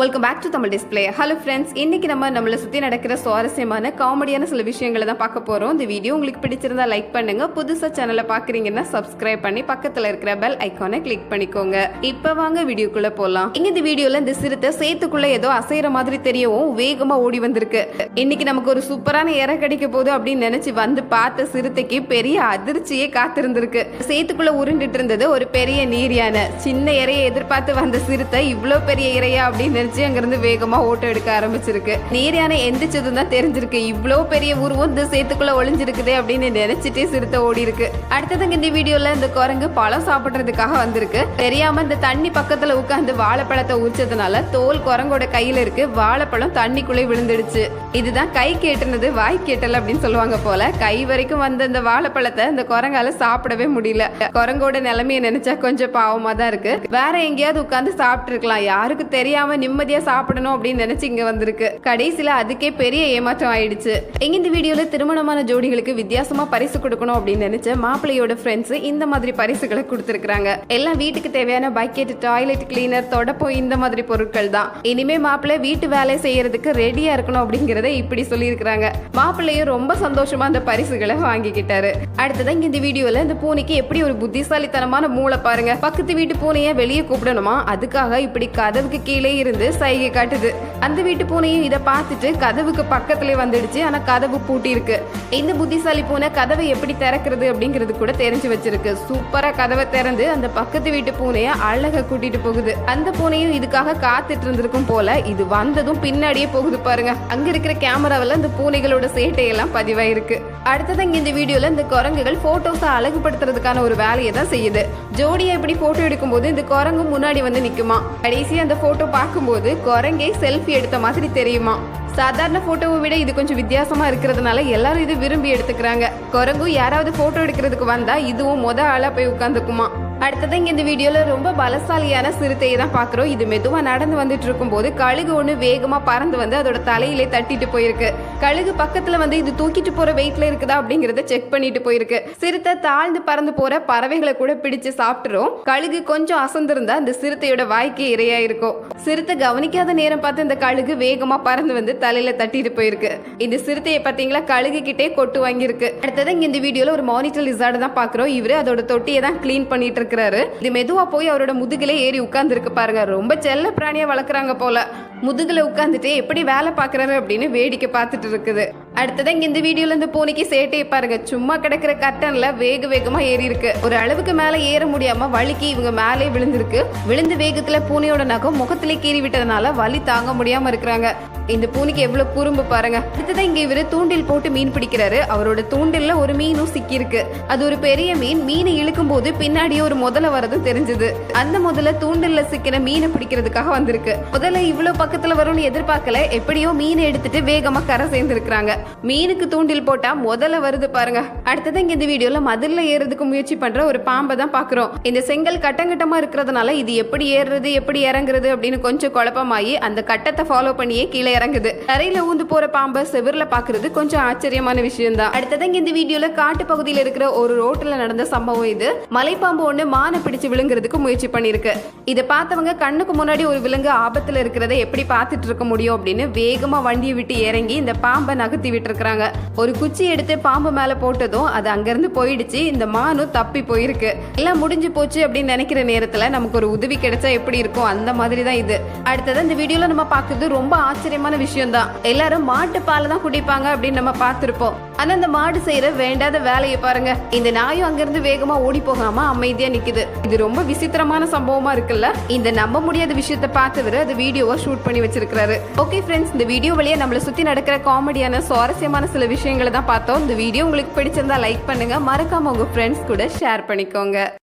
Welcome back to Tamil display hello friends இன்னைக்கு நம்ம நம்மளை சுற்றி நடக்கிற சுவாரஸ்யமான காமெடியான சில விஷயங்களை தான் பார்க்க போகிறோம் இந்த வீடியோ உங்களுக்கு பிடிச்சிருந்தா லைக் பண்ணுங்க. புதுசாக சேனலை பார்க்குறீங்கன்னா சப்ஸ்கிரைப் பண்ணி பக்கத்தில் இருக்கிற பெல் ஐக்கானை கிளிக் பண்ணிக்கோங்க. இப்போ வாங்க வீடியோக்குள்ள போகலாம் இங்க இந்த வீடியோல இந்த சிறுத்தை சேத்துக்குள்ள ஏதோ அசைற மாதிரி தெரியவும் வேகமா ஓடி வந்திருக்கு. இன்னைக்கு நமக்கு ஒரு சூப்பரான இறை கிடைக்க போகுது அப்படின்னு நினைச்சு வந்து பார்த்த சிறுத்தைக்கு பெரிய அதிர்ச்சியே காத்திருந்திருக்கு. சேத்துக்குள்ள உருண்டுட்டு இருந்தது ஒரு பெரிய நீர் யானை சின்ன இறையை எதிர்பார்த்து வந்த சிறுத்தை இவ்வளோ பெரிய இறையா அப்படின்னு எனர்ஜி அங்கிருந்து வேகமா ஓட்டம் எடுக்க ஆரம்பிச்சிருக்கு. நீர் யானை எந்திரிச்சதும் தான் தெரிஞ்சிருக்கு. இவ்ளோ பெரிய உருவம் இந்த சேத்துக்குள்ள ஒளிஞ்சிருக்குதே அப்படின்னு நினைச்சிட்டே சிறுத்தை ஓடி இருக்கு அடுத்ததுங்க இந்த வீடியோல இந்த குரங்கு பழம் சாப்பிடுறதுக்காக வந்திருக்கு. தெரியாம இந்த தண்ணி பக்கத்துல உட்கார்ந்து வாழைப்பழத்தை ஊச்சதுனால தோல் குரங்கோட கையில இருக்கு. வாழைப்பழம் தண்ணிக்குள்ளே விழுந்துடுச்சு. இதுதான் கை கேட்டுனது வாய் கேட்டல அப்படின்னு சொல்லுவாங்க போல. கை வரைக்கும் வந்த இந்த வாழைப்பழத்தை இந்த குரங்கால சாப்பிடவே முடியல. குரங்கோட நிலைமைய நினைச்சா கொஞ்சம் பாவமா தான் இருக்கு. வேற எங்கேயாவது உட்கார்ந்து சாப்பிட்டு இருக்கலாம் யாருக்கு தெரியாம நிம்மதியா சாப்பிடணும் அப்படின்னு நினைச்சு இங்க வந்திருக்கு. கடைசியில அதுக்கே பெரிய ஏமாற்றம் ஆயிடுச்சு. எங்க இந்த வீடியோல திருமணமான ஜோடிகளுக்கு வித்தியாசமா பரிசு கொடுக்கணும் அப்படின்னு நினைச்ச மாப்பிள்ளையோட ஃப்ரெண்ட்ஸ் இந்த மாதிரி பரிசுகளை கொடுத்துருக்காங்க எல்லாம் வீட்டுக்கு தேவையான பக்கெட் டாய்லெட் கிளீனர் தொடப்பம் இந்த மாதிரி பொருட்கள் தான். இனிமே மாப்பிள்ளை வீட்டு வேலை செய்யறதுக்கு ரெடியா இருக்கணும் அப்படிங்கறத இப்படி சொல்லியிருக்கிறாங்க. மாப்பிள்ளையும் ரொம்ப சந்தோஷமா அந்த பரிசுகளை வாங்கிக்கிட்டாரு. அடுத்ததான் இங்க இந்த வீடியோல இந்த பூனைக்கு எப்படி ஒரு புத்திசாலித்தனமான மூளை பாருங்க. பக்கத்து வீட்டு பூனைய வெளியே கூப்பிடணுமா? அதுக்காக இப்படி கதவுக்கு கீழே இருந்து சைகை காட்டுது. அந்த வீட்டு பூனையும் இதை பார்த்துட்டு கதவுக்கு பக்கத்துல வந்துடுச்சு. ஆனால் கதவு பூட்டி இருக்கு இந்த புத்திசாலி பூனை கதவை எப்படி திறக்கிறது அப்படிங்கிறது கூட தெரிஞ்சு வச்சிருக்கு. சூப்பரா கதவை திறந்து அந்த பக்கத்து வீட்டு பூனைய அழகா கூட்டிட்டு போகுது. அந்த பூனையும் இதுக்காக காத்துட்டு இருந்திருக்கும் போல இது வந்ததும் பின்னாடியே போகுது பாருங்க. அங்க இருக்கிற கேமராவில் அந்த பூனைகளோட சேட்டையெல்லாம் பதிவாயிருக்கு. அடுத்தது இங்க இந்த வீடியோல இந்த குரங்குகள் போட்டோஸை அழகுபடுத்துறதுக்கான ஒரு வேலையை தான் செய்யுது. ஜோடியா இப்படி போட்டோ எடுக்கும்போது இந்த குரங்கு முன்னாடி வந்து நிக்குமா? கடைசி அந்த போட்டோ பார்க்கும்போது குரங்கே செல்ஃபி எடுத்த மாதிரி தெரியுமா? சாதாரண போட்டோவை விட இது கொஞ்சம் வித்தியாசமா இருக்கிறதுனால எல்லாரும் இது விரும்பி எடுத்துக்கிறாங்க. குரங்கும் யாராவது போட்டோ எடுக்கிறதுக்கு வந்தா இதுவும் மொத ஆளா போய் உட்காந்துக்குமா? அடுத்தது இங்கே இந்த வீடியோவில் ரொம்ப பலசாலியான சிறுத்தையை தான் பார்க்குறோம் இது மெதுவாக நடந்து வந்துட்டு இருக்கும்போது கழுகு ஒன்று வேகமாக பறந்து வந்து அதோட தலையிலே தட்டிட்டு போயிருக்கு. கழுகு பக்கத்தில் வந்து இது தூக்கிட்டு போகிற வெயிட்டில் இருக்குதா அப்படிங்கிறத செக் பண்ணிட்டு போயிருக்கு. சிறுத்தை தாழ்ந்து பறந்து போகிற பறவைகளை கூட பிடிச்சு சாப்பிட்டுரும். கழுகு கொஞ்சம் அசந்திருந்தா அந்த சிறுத்தையோட வாய்க்கு இரையா இருக்கும் சிறுத்தை கவனிக்காத நேரம் பார்த்து இந்த கழுகு வேகமா பறந்து வந்து தலையில தட்டிட்டு போயிருக்கு. இந்த சிறுத்தையை பாத்தீங்களா கழுகு கிட்டே கொட்டு வாங்கியிருக்கு. அடுத்தது இங்க இந்த வீடியோல ஒரு மானிட்டர் லிசார்டு தான் பாக்குறோம். இவரு அதோட தொட்டியை தான் க்ளீன் பண்ணிட்டு இருக்கிறாரு இது மெதுவா போய் அவரோட முதுகிலே ஏறி உட்கார்ந்து இருக்கு பாருங்க. ரொம்ப செல்ல பிராணியா வளர்க்குறாங்க போல. முதுகுல உட்காந்துட்டு எப்படி வேலை பாக்குறாரு அப்படின்னு வேடிக்கை பார்த்துட்டு இருக்குது. அடுத்ததான் இங்க இந்த வீடியோல பூனைக்கு சேட்டையை பாருங்க. சும்மா கிடக்கிற கட்டன்ல வேக வேகமா ஏறி இருக்கு. ஒரு அளவுக்கு மேல ஏற முடியாம வலிக்கு இவங்க மேலே விழுந்திருக்கு. விழுந்த வேகத்துல பூனையோட நகம் முகத்திலே கீறி விட்டதுனால வலி தாங்க முடியாம இருக்கிறாங்க. இந்த பூனைக்கு எவ்வளவு குறும்பு பாருங்க. அடுத்ததான் இங்க இவரு தூண்டில் போட்டு மீன் பிடிக்கிறாரு. அவரோட தூண்டில்ல ஒரு மீனும் சிக்கியிருக்கு. அது ஒரு பெரிய மீன். மீனை இழுக்கும் போது பின்னாடியே ஒரு முதல வரதும் தெரிஞ்சது. அந்த முதல்ல தூண்டில்ல சிக்கின மீனை பிடிக்கிறதுக்காக வந்திருக்கு. முதல்ல இவ்வளவு பக்கத்துல வரும்னு எதிர்பார்க்கல. எப்படியோ மீனை எடுத்துட்டு வேகமா கரை சேர்ந்துருக்குறாங்க. மீனுக்கு தூண்டில் போட்டா முதல்ல வருது பாருங்க. அடுத்தது இங்க இந்த வீடியோல மதில்ல ஏறதுக்கு முயற்சி பண்ற ஒரு பாம்பை தான் பாக்குறோம். இந்த செங்கல் கட்டங்கட்டமா இருக்கிறதுனால இது எப்படி ஏறுறது எப்படி இறங்குறது அப்படின்னு கொஞ்சம் குழப்பமாயி அந்த கட்டத்தை ஃபாலோ பண்ணியே கீழே இறங்குது. தரையில ஊந்து போற பாம்பை செவிர்ல பாக்குறது கொஞ்சம் ஆச்சரியமான விஷயம் தான் அடுத்தது இங்க இந்த வீடியோல காட்டு பகுதியில் இருக்கிற ஒரு ரோட்ல நடந்த சம்பவம் இது. மலைப்பாம்பு ஒண்ணு மானை பிடிச்சு விழுங்குறதுக்கு முயற்சி பண்ணிருக்கு இதை பார்த்தவங்க கண்ணுக்கு முன்னாடி ஒரு விலங்கு ஆபத்துல இருக்கிறத எப்படி பார்த்துட்டு இருக்க முடியும் அப்படின்னு வேகமா வண்டியை விட்டு இறங்கி இந்த பாம்பை நகர்த்தி விட்டுருக்குறாங்க. ஒரு குச்சி எடுத்து பாம்பு மேல போட்டதும் அது அங்கிருந்து போயிடுச்சு. இந்த மானும் தப்பி போயிருக்கு. எல்லாம் முடிஞ்சு போச்சு அப்படின்னு நினைக்கிற நேரத்துல நமக்கு ஒரு உதவி கிடைச்சா எப்படி இருக்கும்? அந்த மாதிரி தான் இது. அடுத்தது இந்த வீடியோல நம்ம பார்க்குறது ரொம்ப ஆச்சரியமான விஷயம் தான் எல்லாரும் மாட்டு பால் தான் குடிப்பாங்க அப்படின்னு நம்ம பார்த்துருப்போம். ஆனா அந்த மாடு செய்யற வேண்டாத வேலையை பாருங்க. இந்த நாயும் அங்கிருந்து வேகமா ஓடி போகாம அமைதியா நிக்குது. இது ரொம்ப விசித்திரமான சம்பவமா இருக்குல்ல? இந்த நம்ப முடியாத விஷயத்த பார்த்தவர் அது வீடியோவை ஷூட் பண்ணி வச்சிருக்காரு ஓகே ஃப்ரெண்ட்ஸ் இந்த வீடியோ வழியா நம்மள சுத்தி நடக்கிற காமெடியான சுவாரஸ்யமான சில விஷயங்களை தான் பார்த்தோம். இந்த வீடியோ உங்களுக்கு பிடிச்சிருந்தா லைக் பண்ணுங்க. மறக்காம உங்க ஃப்ரெண்ட்ஸ் கூட ஷேர் பண்ணிக்கோங்க.